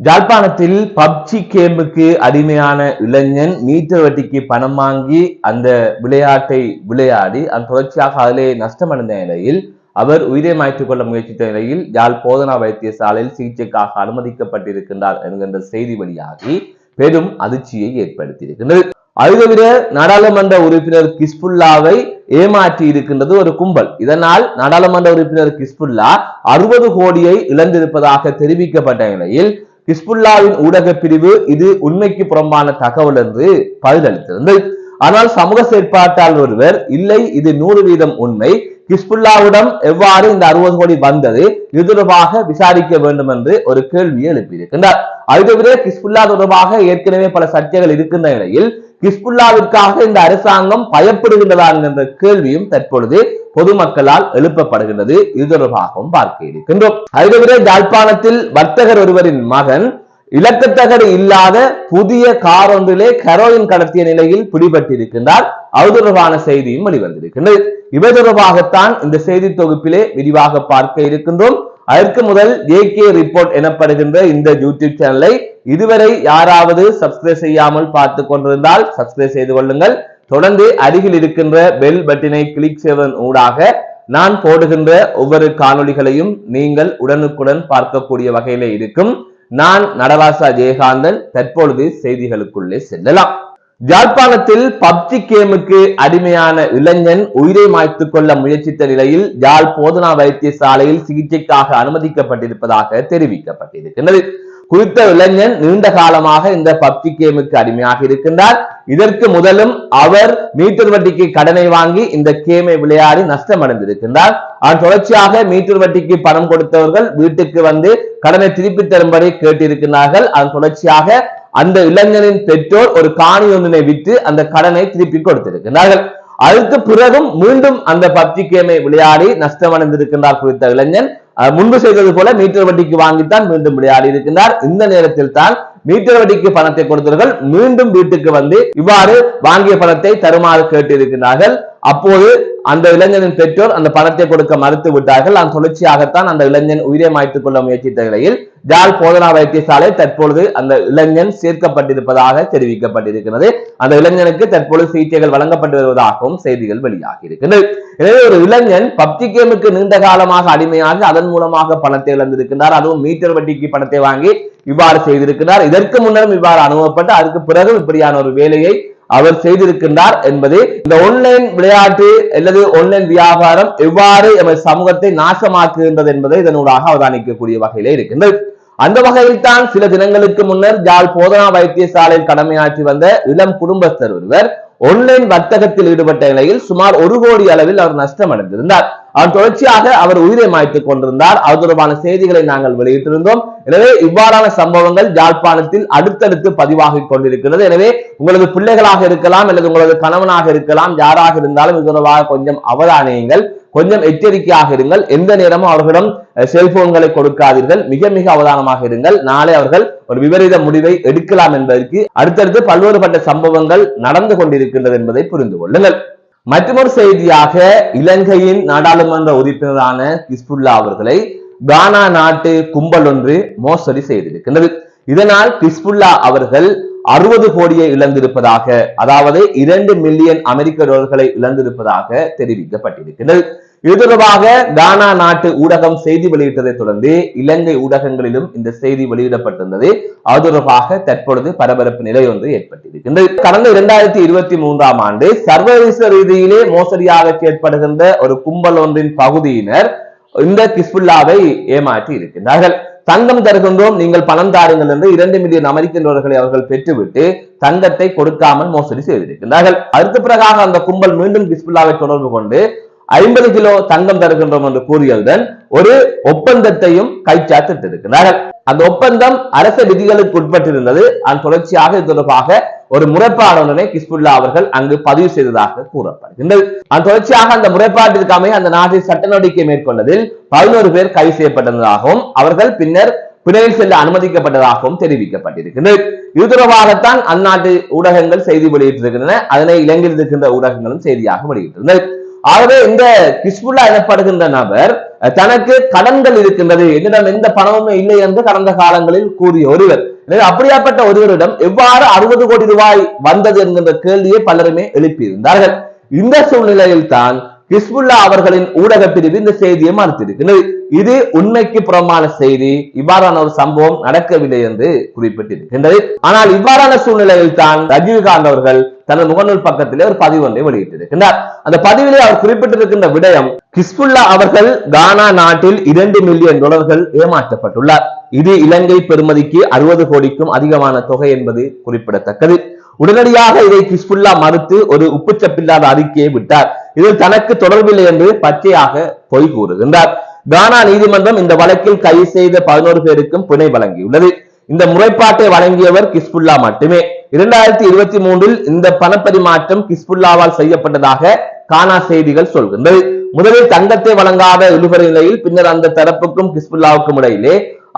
ஜாழ்ப்பாணத்தில் PUBG கேமுக்கு அடிமையான இளைஞன் மீட்டர் வட்டிக்கு பணம் வாங்கி அந்த விளையாட்டை விளையாடி அந்த தொடர்ச்சியாக அதிலே நஷ்டமடைந்த நிலையில் அவர் உயிரை மாய்த்துக் கொள்ள முயற்சித்த நிலையில் யாழ் போதனா வைத்தியசாலையில் சிகிச்சைக்காக அனுமதிக்கப்பட்டிருக்கின்றார் என்கின்ற செய்தி வெளியாகி பெரும் அதிர்ச்சியை ஏற்படுத்தியிருக்கின்றது. அது தவிர நாடாளுமன்ற உறுப்பினர் கிஸ்புல்லாவை ஏமாற்றி இருக்கின்றது ஒரு கும்பல். இதனால் நாடாளுமன்ற உறுப்பினர் கிஸ்புல்லா அறுபது கோடியை இழந்திருப்பதாக தெரிவிக்கப்பட்ட நிலையில் கிஸ்புல்லாவின் ஊடக பிரிவு இது உண்மைக்கு புறம்பான தகவல் என்று பதிலளித்திருந்தது. ஆனால் சமூக செயற்பாட்டாளர் ஒருவர் இல்லை இது நூறு வீதம் உண்மை. கிஸ்புல்லாவிடம் எவ்வாறு இந்த அறுபது கோடி வந்தது? இது தொடர்பாக விசாரிக்க வேண்டும் என்று ஒரு கேள்வியை எழுப்பியிருக்கின்றார். அது தவிர ஹிஸ்புல்லா தொடர்பாக ஏற்கனவே பல சர்ச்சைகள் இருக்கின்ற நிலையில் ஹிஸ்புல்லாவிற்காக இந்த அரசாங்கம் பயப்படுகின்றதா என்ற கேள்வியும் தற்பொழுது பொதுமக்களால் எழுப்பப்படுகின்றது. இது தொடர்பாகவும் பார்க்க இருக்கின்றோம். அது யாழ்ப்பாணத்தில் வர்த்தகர் ஒருவரின் மகன் இலக்கத்தகடு இல்லாத புதிய கார் ஒன்றிலே கரோயின் கடத்திய நிலையில் பிடிபட்டிருக்கின்றார். அது தொடர்பான செய்தியும் வெளிவந்திருக்கின்றது. இவை தொடர்பாகத்தான் இந்த செய்தி தொகுப்பிலே விரிவாக பார்க்க இருக்கின்றோம். அதற்கு முதல் ஏகே ரிப்போர்ட் எனப்படுகின்ற இந்த யூடியூப் சேனலை இதுவரை யாராவது சப்ஸ்கிரைப் செய்யாமல் பார்த்து கொண்டிருந்தால் சப்ஸ்கிரைப் செய்து கொள்ளுங்கள். தொடர்ந்து அருகில் இருக்கின்ற பெல் பட்டினை கிளிக் செய்வதன் ஊடாக நான் போடுகின்ற ஒவ்வொரு காணொளிகளையும் நீங்கள் உடனுக்குடன் பார்க்கக்கூடிய வகையிலே இருக்கும். நான் நடராசா ஜெயகாந்தன் தற்பொழுது செய்திகளுக்குள்ளே செல்லலாம். யாழ்ப்பாணத்தில் பப்ஜி கேமுக்கு அடிமையான இளைஞன் உயிரை மாய்த்துக் கொள்ள முயற்சித்த நிலையில் யாழ் போதனா வைத்தியசாலையில் சிகிச்சைக்காக அனுமதிக்கப்பட்டிருப்பதாக தெரிவிக்கப்பட்டிருக்கின்றது. குறித்த இளைஞன் நீண்ட காலமாக இந்த பப்ஜி கேமுக்கு அடிமையாக இருக்கின்றார். இதற்கு முதலும் அவர் மீட்டர் வட்டிக்கு கடனை வாங்கி இந்த கேமை விளையாடி நஷ்டமடைந்திருக்கின்றார். அதன் தொடர்ச்சியாக மீட்டர் வட்டிக்கு பணம் கொடுத்தவர்கள் வீட்டுக்கு வந்து கடனை திருப்பி தரும்படி கேட்டிருக்கிறார்கள் அதன் தொடர்ச்சியாக அந்த இளைஞனின் பெற்றோர் ஒரு காணி ஒன்றினை விற்று அந்த கடனை திருப்பி கொடுத்திருக்கிறார்கள் அதுக்கு பிறகும் மீண்டும் அந்த பப்ஜி கேமை விளையாடி நஷ்டமடைந்திருக்கின்றார் குறித்த இளைஞன். முன்பு செய்தது போல மீட்டர் வட்டிக்கு வாங்கித்தான் மீண்டும் விளையாடி இருக்கின்றார். இந்த நேரத்தில் தான் மீட்டர் வட்டிக்கு பணத்தை கொடுத்தவர்கள் மீண்டும் வீட்டுக்கு வந்து இவ்வாறு வாங்கிய பணத்தை தருமாறு கேட்டிருக்கிறார்கள் அப்போது அந்த இளைஞனின் பெற்றோர் அந்த பணத்தை கொடுக்க மறுத்து விட்டார்கள். அந்த தொடர்ச்சியாகத்தான் அந்த இளைஞன் உயிரை மாய்த்துக் கொள்ள முயற்சித்த நிலையில் ஜால் போதனா வைத்தியசாலை தற்பொழுது அந்த இளைஞன் சேர்க்கப்பட்டிருப்பதாக தெரிவிக்கப்பட்டிருக்கிறது. அந்த இளைஞனுக்கு தற்பொழுது சிகிச்சைகள் வழங்கப்பட்டு வருவதாகவும் செய்திகள் வெளியாகி இருக்கின்றது. எனவே ஒரு இளைஞன் பப்ஜி கேமுக்கு நீண்ட காலமாக அடிமையாக அதன் மூலமாக பணத்தை இழந்திருக்கின்றார். அதுவும் மீட்டர் வட்டிக்கு பணத்தை வாங்கி இவ்வாறு செய்திருக்கிறார். இதற்கு முன்னரும் இவ்வாறு அனுபவப்பட்டு அதற்கு பிறகு இப்படியான ஒரு வேலையை அவர் செய்திருக்கின்றார் என்பது இந்த ஆன்லைன் விளையாட்டு அல்லது ஆன்லைன் வியாபாரம் எவ்வாறு எமது சமூகத்தை நாசமாக்குகின்றது என்பதை இதனூடாக அவதானிக்கக்கூடிய வகையிலே இருக்கின்றது. அந்த வகையில் தான் சில தினங்களுக்கு முன்னர் ஜால் போதனா வைத்தியசாலையில் கடமையாற்றி வந்த இளம் குடும்பஸ்தர் ஒருவர் ஆன்லைன் வர்த்தகத்தில் ஈடுபட்ட நிலையில் சுமார் ஒரு கோடி அளவில் அவர் நஷ்டம் அடைந்திருந்தார் அவர் தொடர்ச்சியாக அவர் உயிரை மாய்த்துக் கொண்டிருந்தார். அது தொடர்பான செய்திகளை நாங்கள் வெளியிட்டிருந்தோம். எனவே இவ்வாறான சம்பவங்கள் யாழ்ப்பாணத்தில் அடுத்தடுத்து பதிவாகிக் கொண்டிருக்கிறது. எனவே உங்களது பிள்ளைகளாக இருக்கலாம் அல்லது உங்களது கணவனாக இருக்கலாம் யாராக இருந்தாலும் இது தொடர்பாக கொஞ்சம் அவதானியுங்கள். கொஞ்சம் எச்சரிக்கையாக இருங்கள். எந்த நேரமும் அவர்களிடம் செல்போன்களை கொடுக்காதீர்கள். மிக மிக அவதானமாக இருங்கள். நாளை அவர்கள் ஒரு விபரீத முடிவை எடுக்கலாம் என்பதற்கு அடுத்தடுத்து பல்வேறுபட்ட சம்பவங்கள் நடந்து கொண்டிருக்கின்றது என்பதை புரிந்து கொள்ளுங்கள். மற்றொரு செய்தியாக இலங்கையின் நாடாளுமன்ற உறுப்பினரான கிஸ்புல்லா அவர்களை கானா நாட்டு கும்பல் ஒன்று மோசடி செய்திருக்கின்றது. இதனால் கிஸ்புல்லா அவர்கள் அறுபது கோடியை இழந்திருப்பதாக அதாவது இரண்டு மில்லியன் அமெரிக்க டாலர்களை இழந்திருப்பதாக தெரிவிக்கப்பட்டிருக்கிறது இது தொடர்பாக கானா நாட்டு ஊடகம் செய்தி வெளியிட்டதை தொடர்ந்து இலங்கை ஊடகங்களிலும் இந்த செய்தி வெளியிடப்பட்டிருந்தது. அது தொடர்பாக தற்பொழுது பரபரப்பு நிலை ஒன்று ஏற்பட்டிருக்கின்றது. கடந்த இரண்டாயிரத்தி இருபத்தி மூன்றாம் ஆண்டு சர்வதேச ரீதியிலே மோசடியாக செயற்படுகின்ற ஒரு கும்பல் ஒன்றின் பகுதியினர் இந்த கிஸ்புல்லாவை ஏமாற்றி இருக்கின்றார்கள். தங்கம் தருகின்றோம் நீங்கள் பணம் தாருங்கள் என்று இரண்டு மில்லியன் அமெரிக்க டாலர்களை அவர்கள் பெற்றுவிட்டு தங்கத்தை கொடுக்காமல் மோசடி செய்திருக்கிறார்கள் அடுத்த பிறகாக அந்த கும்பல் மீண்டும் கிஸ்புல்லாவை தொடர்பு கொண்டு ஐம்பது கிலோ தங்கம் தருகின்றோம் என்று கூறியதுடன் ஒரு ஒப்பந்தத்தையும் கைச்சாத்திட்டிருக்கிறார்கள் அந்த ஒப்பந்தம் அரச விதிகளுக்கு உட்பட்டிருந்தது. அதன் தொடர்ச்சியாக இது தொடர்பாக ஒரு முறைப்பாடு கிஸ்புல்லா அவர்கள் அங்கு பதிவு செய்ததாக கூறப்படுகின்றது. அதன் தொடர்ச்சியாக அந்த முறைப்பாட்டிற்கு அமைய அந்த நாட்டில் சட்ட நடவடிக்கை மேற்கொண்டதில் பதினோரு பேர் கைது செய்யப்பட்டதாகவும் அவர்கள் பின்னர் பிணையில் செல்ல அனுமதிக்கப்பட்டதாகவும் தெரிவிக்கப்பட்டிருக்கின்றது. இது தொடர்பாகத்தான் அந்நாட்டு ஊடகங்கள் செய்தி வெளியிட்டிருக்கின்றன. அதனை இலங்கையில் இருக்கின்ற ஊடகங்களும் செய்தியாக வெளியிட்டிருந்தது. ஆகவே இந்த கிஸ்புல்லா எனப்படுகின்ற நபர் தனக்கு கடன்கள் இருக்கின்றது. என்னிடம் எந்த பணமும் இல்லை என்று கடந்த காலங்களில் கூறிய ஒருவர். எனவே அப்படியாப்பட்ட ஒருவரிடம் எவ்வாறு அறுபது கோடி ரூபாய் வந்தது என்கின்ற கேள்வியை பலருமே எழுப்பியிருந்தார்கள். இந்த சூழ்நிலையில் தான் ஹிஸ்புல்லா அவர்களின் ஊடக பிரிவு இந்த செய்தியை மறுத்திருக்கிறது. இது உண்மைக்கு புறமான செய்தி. இவ்வாறான ஒரு சம்பவம் நடக்கவில்லை என்று குறிப்பிட்டிருக்கின்றது. ஆனால் இவ்வாறான சூழ்நிலையில் தான் ரஜினிகாந்த் அவர்கள் தனது முகநூல் பக்கத்திலே ஒரு பதிவு ஒன்றை வெளியிட்டிருக்கின்றார். அந்த பதிவிலே அவர் குறிப்பிட்டிருக்கின்ற விடயம் கிஸ்புல்லா அவர்கள் கானா நாட்டில் இரண்டு மில்லியன் டாலர்கள் ஏமாற்றப்பட்டுள்ளார். இது இலங்கை பெறுமதிக்கு அறுபது கோடிக்கும் அதிகமான தொகை என்பது குறிப்பிடத்தக்கது. உடனடியாக இதை கிஸ்புல்லா மறுத்து ஒரு உப்புச்சப்பில்லாத அறிக்கையை விட்டார். இதில் தனக்கு தொடர்பில்லை என்று பச்சையாக பொய் கூறுகின்றார். கானா நீதிமன்றம் இந்த வழக்கில் கைது செய்த பதினோரு பேருக்கும் பிணை வழங்கியுள்ளது. இந்த முறைப்பாட்டை வழங்கியவர் கிஸ்புல்லா மட்டுமே. இரண்டாயிரத்தி இருபத்தி மூன்றில் இந்த பணப்பரிமாற்றம் கிஸ்புல்லாவால் செய்யப்பட்டதாக கானா செய்திகள் சொல்கின்றது. முதலில் தங்கத்தை வழங்காத இழுபறி நிலையில் பின்னர் அந்த தரப்புக்கும் கிஸ்புல்லாவுக்கும் இடையிலே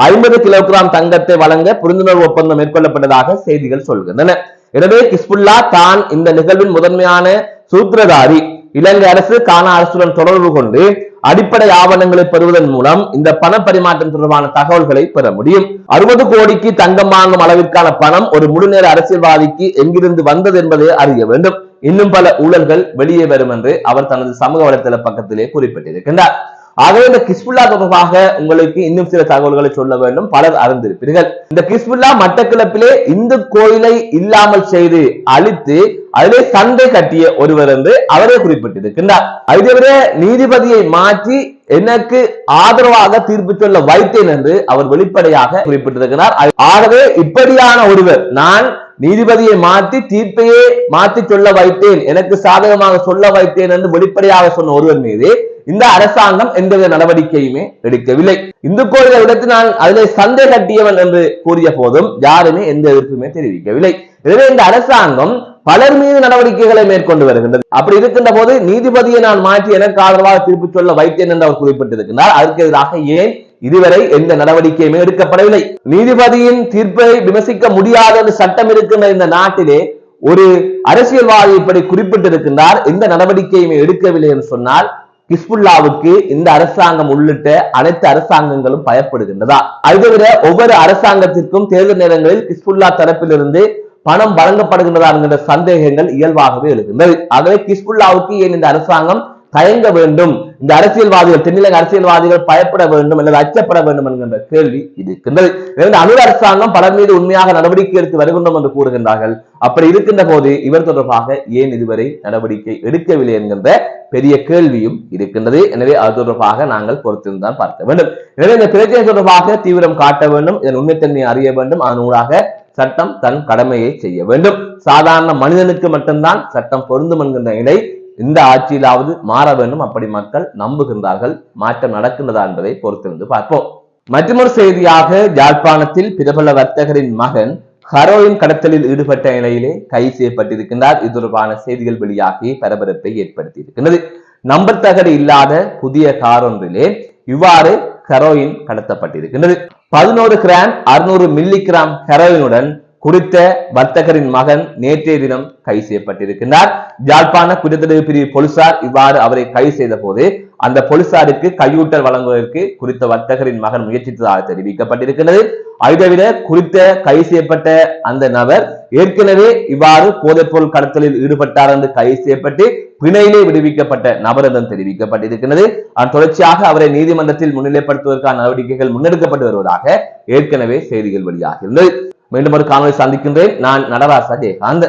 ஐம்பது கிலோகிராம் தங்கத்தை வழங்க புரிந்துணர்வு ஒப்பந்தம் மேற்கொள்ளப்பட்டதாக செய்திகள் சொல்கின்றன. எனவே கிஸ்புல்லா தான் இந்த நிகழ்வின் முதன்மையான சூத்திரதாரி. இலங்கை அரசு கானா அரசுடன் தொடர்பு கொண்டு அடிப்படை ஆவணங்களை பெறுவதன் மூலம் இந்த பண பரிமாற்றம் தொடர்பான தகவல்களை பெற முடியும். அறுபது கோடிக்கு தங்கம் வாங்கும் அளவிற்கான பணம் ஒரு முழுநேர அரசியல்வாதிக்கு எங்கிருந்து வந்தது என்பதை அறிய வேண்டும். இன்னும் பல ஊழல்கள் வெளியே வரும் என்று அவர் தனது சமூக வலைதள பக்கத்திலே குறிப்பிட்டிருக்கின்றார். ஆகவே இந்த கிஸ்புல்லா தொடர்பாக உங்களுக்கு இன்னும் சில தகவல்களை சொல்ல வேண்டும். பலர் அறிந்திருப்பீர்கள். இந்த கிஸ்புல்லா மட்டக்கிழப்பிலே இந்து கோயிலை இல்லாமல் செய்து அழித்து அதிலே சண்டை கட்டிய ஒருவர் என்று அவரே குறிப்பிட்டிருக்கின்றார். அதுவரே நீதிபதியை மாற்றி எனக்கு ஆதரவாக தீர்ப்பு சொல்ல வைத்தேன் என்று அவர் வெளிப்படையாக குறிப்பிட்டிருக்கிறார். ஆகவே இப்படியான ஒருவர் நான் நீதிபதியை மாற்றி தீர்ப்பையே மாற்றி சொல்ல வைத்தேன். எனக்கு சாதகமாக சொல்ல வைத்தேன் என்று வெளிப்படையாக சொன்ன ஒருவர் மீது இந்த அரசாங்கம் எந்தவித நடவடிக்கையுமே எடுக்கவில்லை. இந்து கோயிலை விடத்து நான் அதிலே சந்தை கட்டியவன் என்று கூறிய போதும் யாருமே எந்த எதிர்ப்புமே தெரிவிக்கவில்லை. எனவே இந்த அரசாங்கம் பலர் மீது நடவடிக்கைகளை மேற்கொண்டு வருகின்றது. அப்படி இருக்கின்ற போது நீதிபதியை நான் மாற்றி எனக்கு ஆதரவாக தீர்ப்பு சொல்ல வைத்தேன் என்று அவர் குறிப்பிட்டிருக்கிறார் அதற்கு எதிராக ஏன் இதுவரை எந்த நடவடிக்கையுமே எடுக்கப்படவில்லை? நீதிபதியின் தீர்ப்பை விமர்சிக்க முடியாத என்று சட்டம் இருக்கின்ற இந்த நாட்டிலே ஒரு அரசியல்வாதி இப்படி குறிப்பிட்டிருக்கின்றார். எந்த நடவடிக்கையுமே எடுக்கவில்லை என்று சொன்னால் ஹிஸ்புல்லாவுக்கு இந்த அரசாங்கம் உள்ளிட்ட அனைத்து அரசாங்கங்களும் பயப்படுகின்றதா? அது தவிர ஒவ்வொரு அரசாங்கத்திற்கும் தேர்தல் நேரங்களில் ஹிஸ்புல்லா தரப்பிலிருந்து பணம் வழங்கப்படுகின்றதா என்கின்ற சந்தேகங்கள் இயல்பாகவே எழுகின்றது. ஆகவே கிஸ்புல்லாவுக்கு ஏன் இந்த அரசாங்கம் தயங்க வேண்டும். இந்த அரசியல்வாதிகள் தென்னிலங்கை அரசியல்வாதிகள் பயப்பட வேண்டும் அல்லது அச்சப்பட வேண்டும் என்கின்ற கேள்வி இருக்கின்றது. எனவே அரசாங்கம் பலர் மீது உண்மையாக நடவடிக்கை எடுத்து வருகின்றோம் என்று கூறுகின்றார்கள். அப்படி இருக்கின்ற போது இவர் தொடர்பாக ஏன் இதுவரை நடவடிக்கை எடுக்கவில்லை என்கின்ற பெரிய கேள்வியும் இருக்கின்றது. எனவே அது தொடர்பாக நாங்கள் பொறுத்திருந்தான் பார்க்க வேண்டும். எனவே இந்த பிரச்சனை தொடர்பாக தீவிரம் காட்ட வேண்டும். இதன் உண்மைத்தன்மையை அறிய வேண்டும். அதனூடாக சட்டம் தன் கடமையை செய்ய வேண்டும். சாதாரண மனிதனுக்கு மட்டும்தான் சட்டம் பொருந்தும் என்கின்ற நிலை இந்த ஆட்சியிலாவது மாற வேண்டும் அப்படி மக்கள் நம்புகின்றார்கள் மாற்றம் நடக்கின்றதா என்பதை பொறுத்திருந்து பார்ப்போம். மற்றொரு செய்தியாக யாழ்ப்பாணத்தில் பிரபல வர்த்தகரின் மகன் ஹரோயின் கடத்தலில் ஈடுபட்ட நிலையிலே கைது செய்யப்பட்டிருக்கின்றார். இது தொடர்பான செய்திகள் வெளியாகி பரபரப்பை ஏற்படுத்தியிருக்கின்றது. நம்பர் இல்லாத புதிய கார் ஒன்றிலே இவ்வாறு ஹெரோயின் கடத்தப்பட்டிருக்கின்றது. பதினோரு கிராம் அறுநூறு மில்லி கிராம் ஹெரோயினுடன் குறித்த வர்த்தகரின் மகன் நேற்றைய தினம் கைது செய்யப்பட்டிருக்கிறார் ஜாழ்ப்பாண குற்றத்தடுப்பு பிரிவு போலீசார் இவ்வாறு அவரை கைது செய்த போது அந்த போலீசாருக்கு கையூட்டல் வழங்குவதற்கு குறித்த வர்த்தகரின் மகன் முயற்சித்ததாக தெரிவிக்கப்பட்டிருக்கிறது அதைவிட குறித்த கைது செய்யப்பட்ட அந்த நபர் ஏற்கனவே இவ்வாறு போதைப்பொருள் கடத்தலில் ஈடுபட்டார் என்று கைது செய்யப்பட்டு பிணையிலே விடுவிக்கப்பட்ட நபர் என்றும் தெரிவிக்கப்பட்டிருக்கிறது அதன் தொடர்ச்சியாக அவரை நீதிமன்றத்தில் முன்னிலைப்படுத்துவதற்கான நடவடிக்கைகள் முன்னெடுக்கப்பட்டு வருவதாக ஏற்கனவே செய்திகள் வெளியாகியிருந்தது. மீண்டும் ஒரு காணொலி சந்திக்கின்றேன். நான் நடராசா ஜெயகாந்த்.